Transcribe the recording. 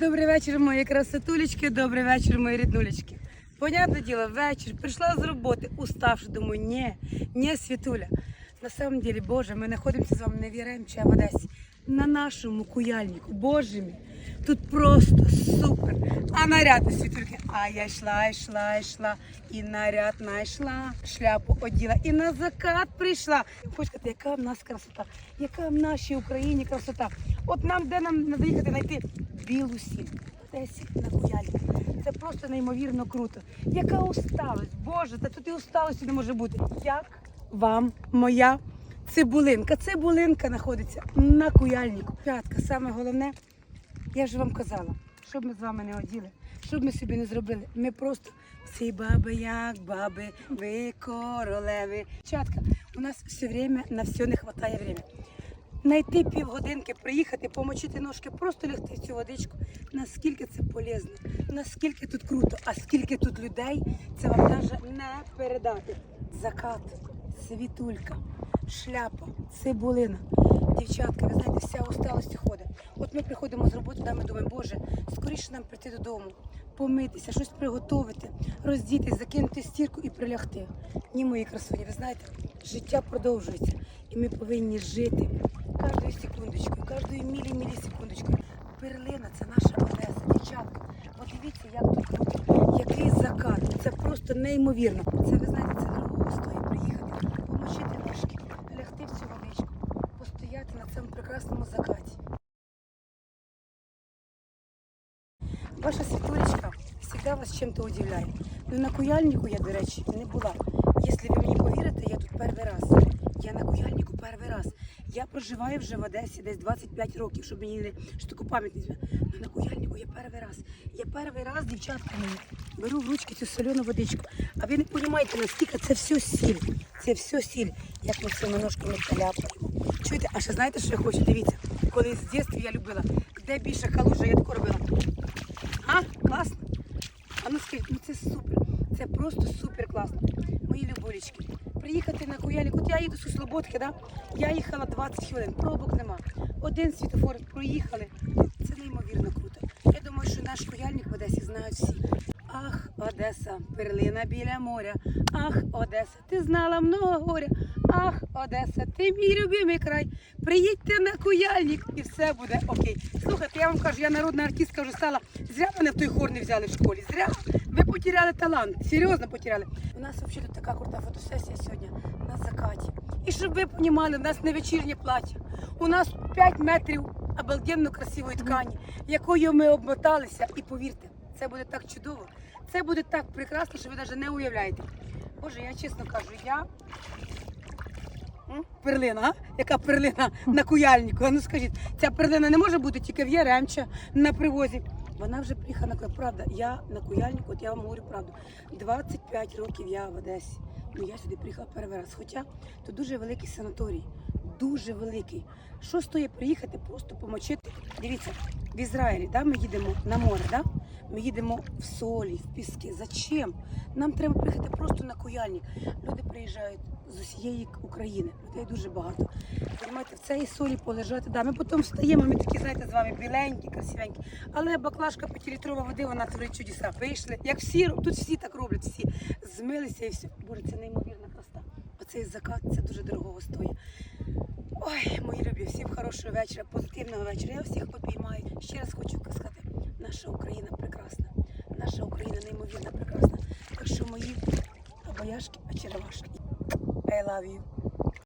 Добрий вечір, мої красотулечки, добрий вечір, мої ріднулечки. Понятне діло, вечір. Прийшла з роботи, уставши, думаю, ні, ні, Світуля. На самом деле, Боже, ми знаходимося з вами не в Яремчі, а в Одесі. На нашому куяльнику. Боже мій, тут просто супер. А наряди, Світульки. А я йшла, йшла, йшла. І наряд знайшла, шляпу оділа. І на закат прийшла. Хочу сказати, яка в нас красота, яка в нашій Україні красота. От нам, де нам треба їхати знайти білу сіль. Десь на куяльнику. Це просто неймовірно круто. Яка усталость, Боже, та тут і усталості не може бути. Як вам моя цибулинка? Цибулинка знаходиться на куяльнику. П'ятка, саме головне, я ж вам казала, що ми з вами не оділи, що б ми собі не зробили. Ми просто всі баби, як баби, ви королеви. Чатка, у нас все время на все не вистачає время. Найти півгодинки, приїхати, помочити ножки, просто лягти в цю водичку. Наскільки це полезно, наскільки тут круто, а скільки тут людей, це вам навіть не передати. Закат, світулька, шляпа, цибулина. Дівчатка, ви знаєте, вся усталость ходить. От ми приходимо з роботи, да, ми думаємо, боже, скоріше нам прийти додому, помитися, щось приготувати, роздітись, закинути стірку і прилягти. Ні, мої красуні, ви знаєте, життя продовжується, і ми повинні жити кожною секундочкою, кожною мілі-мілі секундочкою. Перлина це наша Одеса, дівчатка. Подивіться, як тут який закат. Це просто неймовірно. Це ви знаєте, це дорого стоїть приїхати, помочити ножки, лягти в цю водичку, на цьому прекрасному закаті. Ваша світулечка завжди вас чим-то удивляє. Ну на куяльнику я, до речі, не була. Якщо ви мені повірите, я тут перший раз. Я на куяльнику перший раз. Я проживаю вже в Одесі десь 25 років, щоб мені не що таку пам'ять змі- Ну на куяльнику я перший раз. Я перший раз, дівчатка мої, беру в ручки цю соляну водичку. А ви не розумієте, наскільки це все сіль. Це все сіль. Як ми цими ножками каляпаємо. Чуєте, а ще знаєте, що я хочу? Дивіться, коли з дитинства я любила, де більше халужа, я тако робила. А, класно? А ну скажіть, ну це супер. Це просто супер класно. Мої любулечки. Приїхати на куяльник. От я їду з Слободки, да? я їхала 20 хвилин, пробок нема. Один світофор проїхали. Це неймовірно круто. Я думаю, що наш куяльник в Одесі знають всі. Ах, Одеса, перлина біля моря. Ах, Одеса, ти знала много горя. Ах, Одеса, ти мій любимий край. Приїдьте на куяльник і все буде окей. Слухайте, я вам кажу, я народна артистка вже стала. Зря мене в той хор не взяли в школі. Зря. Ви потеряли талант. Серйозно потеряли. У нас взагалі тут така крута фотосесія сьогодні на закаті. І щоб ви розуміли, у нас не вечірнє плаття. У нас 5 метрів обалденно красивої ткані, якою ми обмоталися. І повірте, це буде так чудово. Це буде так прекрасно, що ви навіть не уявляєте. Боже, я чесно кажу, я Перлина? Яка перлина на куяльнику? А ну скажіть, ця перлина не може бути тільки в Яремча на привозі. Вона вже приїхала на. Правда, я на куяльнику, от я вам говорю правду. 25 років я в Одесі. Ну я сюди приїхала перший раз. Хоча то дуже великий санаторій, дуже великий. Що стоїть приїхати, просто помочити. Дивіться, в Ізраїлі да, ми їдемо на море, да? ми їдемо в солі, в піски. Зачем? Нам треба приїхати просто на куяльник. Люди приїжджають з усієї України. Людей дуже багато. Понимаєте, в цій солі полежати. Да, ми потім встаємо, ми такі, знаєте, з вами біленькі, красивенькі. Але баклажка п'ятилітрова води, вона творить чудеса. Вийшли. Як всі, тут всі так роблять, всі змилися і все. Боже, це неймовірна краса. Оцей закат це дуже дорого стоїть. Ой, мої любі, всім хорошого вечора, позитивного вечора. Я всіх обіймаю. Ще раз хочу сказати, наша Україна прекрасна. Наша Україна неймовірно прекрасна. Так що мої обаяшки, очаровашки. I love you.